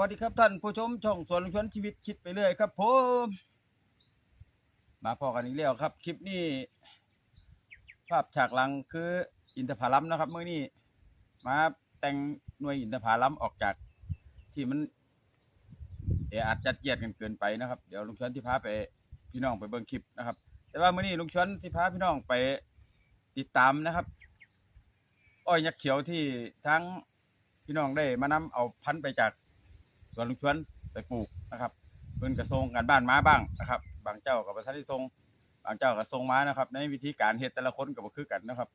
วัสดีครับท่านผู้ชมช่องสวนลุงชวนชีวิตคิดไปเรื่อยครับผมมาพอกันอีกแล้วครับ คลิปนี้ ภาพฉากหลังคืออินทผลัมนะครับเมื่อนี้มาแต่งหน่วยอินทผลัมออกจากที่มันเออาจจัดเยียดกันเกินไปนะครับ เดี๋ยวลุงชวนที่พาไปพี่น้องไปเบิ่งคลิปนะครับ แต่ว่าเมื่อนี้ลุงชวนที่พาพี่น้องไปติดตามนะครับ อ้อยยักษ์เขียวที่ทั้งพี่น้องได้มานำเอาพันธุ์ไปจาก สวนลุงชวนไปปลูกนะครับเพิ่นกระทรงการบ้านมาบ้างนะครับ บางเจ้ากับประธานที่ทรง บางเจ้าก็ทรงม้านะครับ ในวิธีการเฮ็ดแต่ละคนก็บ่คือกันนะครับ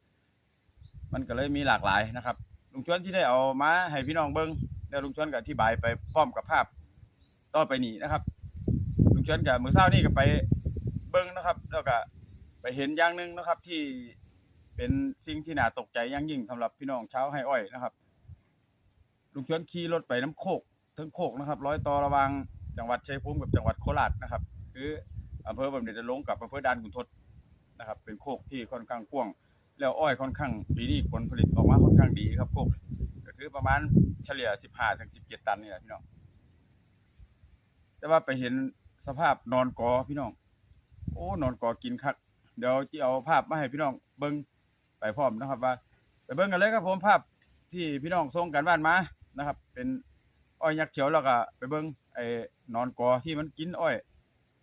มันก็เลยมีหลากหลายนะครับลุงชวนที่ได้เอาม้าให้พี่น้องเบิ่งแล้วลุงชวนก็อธิบายไปพร้อมกับภาพต่อไปนี้นะครับลุงชวนก็มื้อเช้านี้ก็ไปเบิ่งนะครับ แล้วก็ไปเห็นอย่างหนึ่งนะครับที่เป็นสิ่งที่น่าตกใจอย่างยิ่งสำหรับพี่น้องชาวไร่อ้อยนะครับลุงชวนขี่รถไปน้ำโคก ทั้งโคกนะครับร้อยต่อระหว่างจังหวัดชัยภูมิกับจังหวัดโคราชนะครับ คืออำเภอบำเหน็จนรงค์กับอำเภอด่านขุนทดนะครับ เป็นโคกที่ค่อนข้างกว้างแล้วอ้อยค่อนข้างปีนี้ผลผลิตออกมาค่อนข้างดีครับโคกก็คือประมาณเฉลี่ย 15ถึง17 ตันนี่แหละพี่น้องแต่ว่าไปเห็นสภาพนอนกอพี่น้อง โอ้นอนกอกินคักเดี๋ยวจะเอาภาพมาให้พี่น้องเบิ่งไปพร้อมนะครับว่าไปเบิ่งกันเลยครับผมภาพที่พี่น้องส่งกันบ้านมานะครับ เป็น อ้อยยักษ์เขียวแล้วก็ไปเบิ่งไอ้นอนกอที่มันกินอ้อย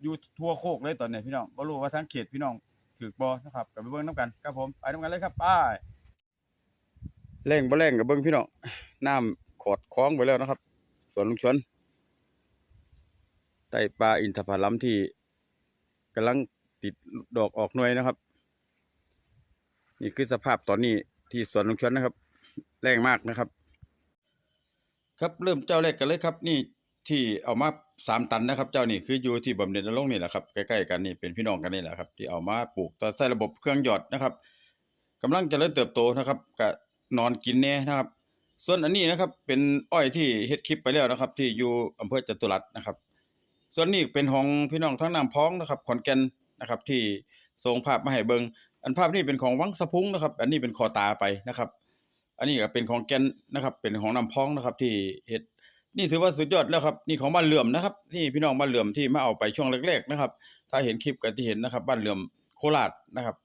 อยู่ทั่วโคกเลยตอนนี้พี่น้องบ่รู้ว่าทางเขตพี่น้องถือบ่นะครับก็ไปเบิ่งนํกันครับผมไปนํกันเลยครับไปแรงบ่แรงก็เบิ่งพี่น้องน้ำขอดคล้องไปแล้วนะครับสวนลุงชวนใต้ปลาอินทผลัมที่กำลังติดดอกออกหน่วยนะครับ นี่คือสภาพตอนนี้ที่สวนลุงชวนนะครับ แรงมากนะครับ ครับเริ่มเจ้าแรกกันเลยครับนี่ที่เอามาสามตันนะครับ เจ้านี่คืออยู่ที่บำเหน็จนรงนี่แหละครับใกล้ๆกันนี่เป็นพี่น้องกันนี่แหละครับ ที่เอามาปลูกต่อใส่ระบบเครื่องหยอดนะครับกำลังจเจริญเติบโตนะครับก็นอนกินแน่นะครับ ส่วนอันนี้นะครับ เป็นอ้อยที่เฮ็ดคลิปไปแล้วนะครับ ที่อยู่อำเภอจตุรัสนะครับ ส่วนนี้เป็นของพี่น้องทั้งน้ำพ้องนะครับขอนแก่นนะครับ ที่ส่งภาพมาให้เบิงอันภาพนี้เป็นของวังสะพุงนะครับ อันนี้เป็นคอตาไปนะครับ อันนี้ก็เป็นของแกนนะครับ เป็นของน้ำพ้องนะครับ ที่เฮ็ดนี่ถือว่าสุดยอดแล้วครับนี่ของบ้านเหลื่อมนะครับที่พี่น้องบ้านเหลื่อมที่มาเอาไปช่วงแรกๆนะครับ ถ้าเห็นคลิปกันที่เห็นนะครับ บ้านเหลื่อมโคราชนะครับ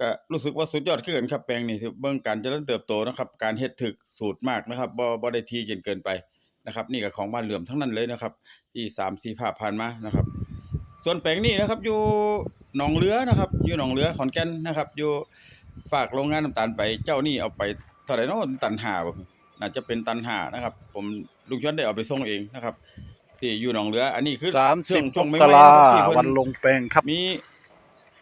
ก็รู้สึกว่าสุดยอดขึ้นกันครับแปลงนี่เบิ่งการเจริญเติบโตนะครับ การเฮ็ดถึกสูตรมากนะครับบ่บ่ได้ทีจนเกินไปนะครับ นี่ก็ของบ้านเหลื่อมทั้งนั้นเลยนะครับ ที่3 4ภาพผ่านมานะครับ ส่วนแปลงนี้นะครับ อยู่หนองเรือนะครับ อยู่หนองเรือขอนแก่นนะครับ อยู่ฝากโรงงานน้ำตาลไปเจ้านี่เอาไป เท่าไหร่เนาะตันห้าบ่น่าจะเป็นตันห้านะครับ ผมลุงชวนได้เอาไปส่งเองนะครับ ที่อยู่หนองเรือ อันนี้คือสามสิบช่วงมไม่กไม่รานะครับที่เพิ่วันนลงแปลงครับมี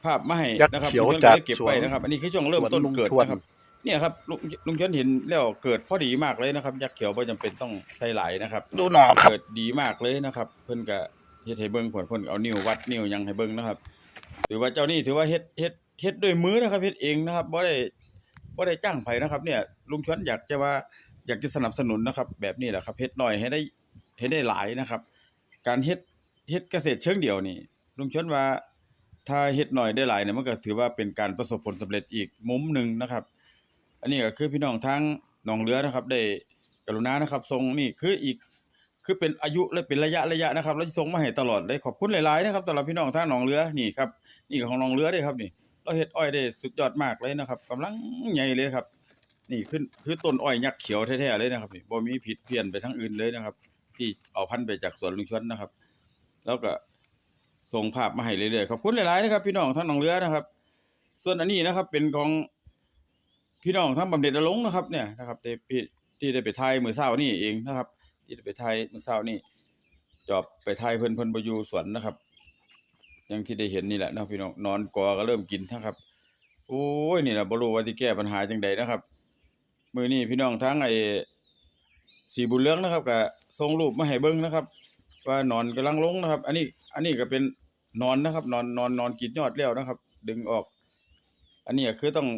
ภาพมาให้ยักษ์นะครับเขียวลุงชนจากได้เก็บสวนไว้นะครับ อันนี้คือช่วงเริ่มต้นสวนลุงเกิดทวนนะครับเนี่ยครับลุงลุงชนเห็นแล้วเกิดพอดีมากเลยนะครับยักษ์เขียวบ่จำเป็นต้องใส่หลายนะครับดูหนอครับเกิดดีมากเลยนะครับ เพิ่นก็เฮ็ดให้เบิ่งผลเพิ่นเอานิ้ววัดนิ้วหยังให้เบิ่งนะครับ ถือว่าเจ้านี่ถือว่าเฮ็ดเฮ็ดเฮ็ดด้วยมือนะครับเฮ็ดเองนะครับบ่ได้ บ่าได้จ้างไผนะครับ เนี่ยลุงชวนอยากจะว่าอยากจะสนับสนุนนะครับ แบบนี้แหละครับเฮ็ดหน้อยให้ได้ให้ได้หลายนะครับ การเฮ็ดเฮ็ดเกษตรเชิงเดียวนี่ลุงชวนว่าถ้าเฮ็ดหน้อยได้หลายเนี่ยมันก็ถือว่าเป็นการประสบผลสำเร็จอีกมุมหนึ่งนะครับ อันนี้ก็คือพี่น้องทางหนองเรือนะครับ ได้กรุณานะครับส่งนี่คืออีกคือเป็นอายุและเป็นระยะระยะนะครับแล้วส่งมาให้ตลอดเลยขอบคุณหลายๆนะครับสำหรับพี่น้องทางหนองเรือนี่ครับนี่ของหนองเรือด้วยครับนี่ เราเฮ็ดอ้อยได้สุดยอดมากเลยนะครับกำลังใหญ่เลยครับ นี่คือคือต้นอ้อยยักษ์เขียวแท้ๆเลยนะครับนี่บ่มีผิดเพี้ยนไปทางอื่นเลยนะครับ ที่เอาพันธุ์ไปจากสวนลุงชวนนะครับ แล้วก็ส่งภาพมาให้เรื่อยๆขอบคุณหลายๆนะครับ พี่น้องทางหนองเรือนะครับ ส่วนอันนี้นะครับ เป็นของพี่น้องทางบำเหน็จนรงนะครับ เนี่ยนะครับที่ที่ได้ไปถ่ายมือเช้านี่เองนะครับ ที่ได้ไปถ่ายมือเช้านี่จอบไปถ่ายเพิ่นเพิ่นบอยู่สวนนะครับ อย่างที่ได้เห็นนี่แหละนาะพี่น้องนอนกอก็เริ่มกินนะครับโอ้ยนี่ล่ะบรูว่าสิแก้ปัญหาจังใดนะครับ มือนี้พี่น้องทางไอ้สีบุญเรืองนะครับก็ส่งรูปมาให้เบิ่งนะครับ ว่านอนกำลังลงนะครับ อันนี้อันนี้ก็เป็นนอนนะครับ นอนนอนนอนกินยอดแล้วนะครับ ดึงออก อันนี้คือต้อง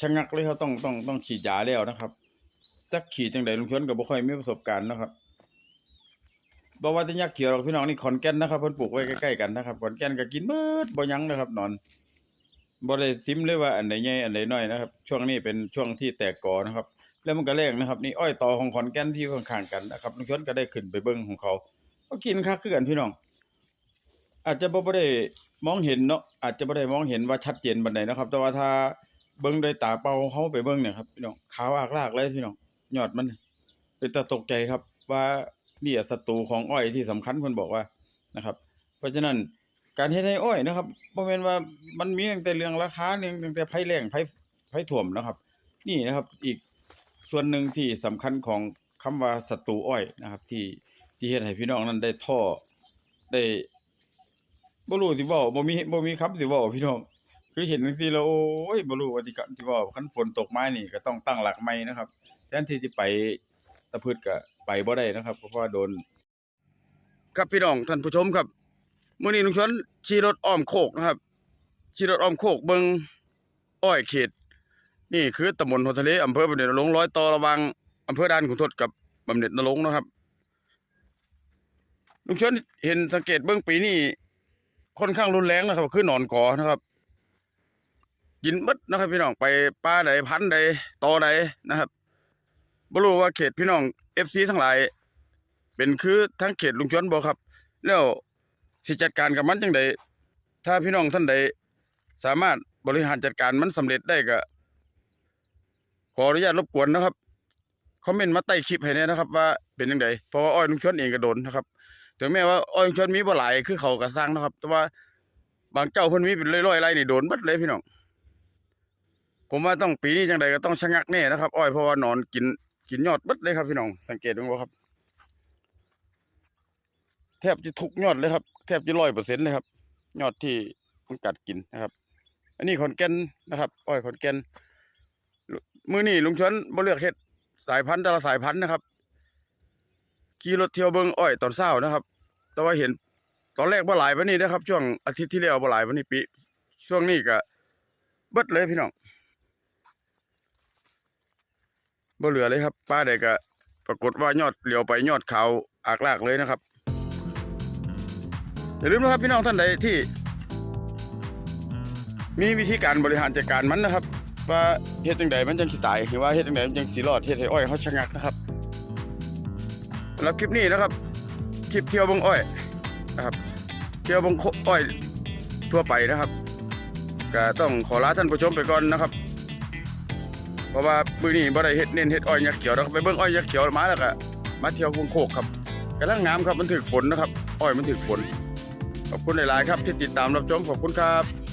ชะงักเลยครับต้องต้องต้องฉีดยาแล้วนะครับจักฉีดจังใดลุงชวนก็บ่ค่อยมีประสบการณ์นะครับ บ่ว่าแต่ยักเขียวหรอกพี่น้องนี่ขอนแก่นนะครับเพิ่นปลูกไว้ใกล้ๆกันนะครับขอนแก่นก็กินเบิดบ่ยั้งนะครับนอนบ่ได้ซิมเลยว่าอันใดใหญ่อันใดน้อยนะครับ ช่วงนี้เป็นช่วงที่แตกกอนะครับ แล้วมันก็แรงนะครับ นี่อ้อยต่อของขอนแก่นที่ข้างๆกันนะครับลุงชนก็ได้ขึ้นไปเบิ่งของเขา ก็กินคักคือกันพี่น้อง อาจจะบ่บ่ได้มองเห็นเนาะอาจจะบ่ได้มองเห็นว่าชัดเจนปานใดนะครับ แต่ว่าถ้าเบิ่งโดยตาเปล่าเฮาไปเบิ่งเนี่ยครับพี่น้องขาวอากลากเลยพี่น้องยอดมันเป็นตาตกใจครับว่า นี่อะศัตรูของอ้อยที่สำคัญเพิ่นบอกว่านะครับ เพราะฉะนั้นการเฮ็ดให้อ้อยนะครับบ่แม่นว่ามันมีตั้งแต่เรื่องราคาเรื่องตั้งแต่ภัยแล้งภัยภัยท่วมนะครับ นี่นะครับอีกส่วนหนึ่งที่สำคัญของคำว่าศัตรูอ้อยนะครับ ที่ที่เฮ็ดให้พี่น้องนั้นได้ท่อได้บ่รู้สิเว้าบ่มีบ่มีคำสิเว้าพี่น้องคือเห็นจังซี่แล้วโอ้ยบ่รู้ว่าสิกะสิเว้าคันฝนตกมานี่ก็ต้องตั้งหลักใหม่นะครับแทนที่สิไปตะพืดก็ ไปบ่ได้นะครับ เพราะว่าโดน ครับพี่น้องท่านผู้ชมครับเมื้อนี้ลุงชนขี่รถอ้อมโคกนะครับขี่รถอ้อมโคกเบิงอ้อยเขต นี่คือตำบลหัวทะเลอำเภอบำเหน็จนรงค์ร้อยต่อระวังอำเภอด่านขุนทดกับบำเหน็จนรงค์นะครับลุงชนเห็นสังเกตเบิ่งปีนี้ค่อนข้างรุนแรงนะครับ คือหนอนกอนะครับ กินเบิดนะครับ พี่น้องไปป้าใดพันใดตอใดนะครับ บ่รู้ว่าเขตพี่น้อง FC ทั้งหลาย เป็นคือทั้งเขตลุงชวนบ่ครับ แล้วสิจัดการกับมันจังไดถ้าพี่น้องท่านใดสามารถบริหารจัดการมันสำเร็จได้ก็ขออนุญาตรบกวนนะครับคอมเมนต์มาใต้คลิปให้แน่นะครับ ว่าเป็นจังไดเพราะว่าอ้อยลุงชวนเองก็โดนนะครับถึงแม้ว่าอ้อยลุงชวนมีบ่หลายคือเขาก็สร้างนะครับ แต่ว่าบางเจ้าเพิ่นมีเป็นร้อยๆไร่นี่โดนบิดเลยพี่น้องผมว่าต้องปีนี้จังใดก็ต้องชะงักแน่นะครับ อ้อยเพราะว่านอนกิน กินยอดบดเลยครับพี่น้อง สังเกตดูบ่ครับ แทบจะทุกยอดเลยครับ แทบจะร้อยเปอร์เซ็นต์เลยครับ ยอดที่มันกัดกินนะครับ อันนี้ขอนแก่นนะครับ อ้อยขอนแก่นมือนี่ลุงชวนบ่เลือกเฮ็ดสายพันธุ์แต่ละสายพันธุ์นะครับขี่รถเที่ยวเบิงอ้อยตอนเช้านะครับ แต่ว่าเห็นตอนแรกบ่หลายปานนี้นะครับ ช่วงอาทิตย์ที่แล้วบ่หลายปานนี้ปี ช่วงนี้ก็เบิดเลยพี่น้อง บ่เหลือเลยครับ ป้าใดก็ปรากฏว่ายอดเหลียวไปยอดขาวอากลากเลยนะครับ อย่าลืมนะครับพี่น้องท่านใดที่ มีวิธีการบริหารจัดการมันนะครับ ว่าเฮ็ดจังใดมันจังสิตายหรือว่าเฮ็ดจังใดมันจังสิรอดเฮ็ดให้อ้อยเขาชะงักนะครับสำหรับคลิปนี้นะครับ คลิปเที่ยวบงอ้อยนะครับ เที่ยวบงอ้อยทั่วไปนะครับก็ต้องขอลาท่านผู้ชมไปก่อนนะครับ ราะว่ามื้อนี้บ่ได้เฮ็ดเน้นเฮ็ดอ้อยยักษ์เขียวนะครับไปเบิ่งอ้อยยักษ์เขียวมาแล้วก็มาเที่ยววงโคกครับกำลังงามครับมันถึกฝนนะครับ อ้อยมันถึกฝนขอบคุณหลายๆครับที่ติดตามรับชมขอบคุณครับ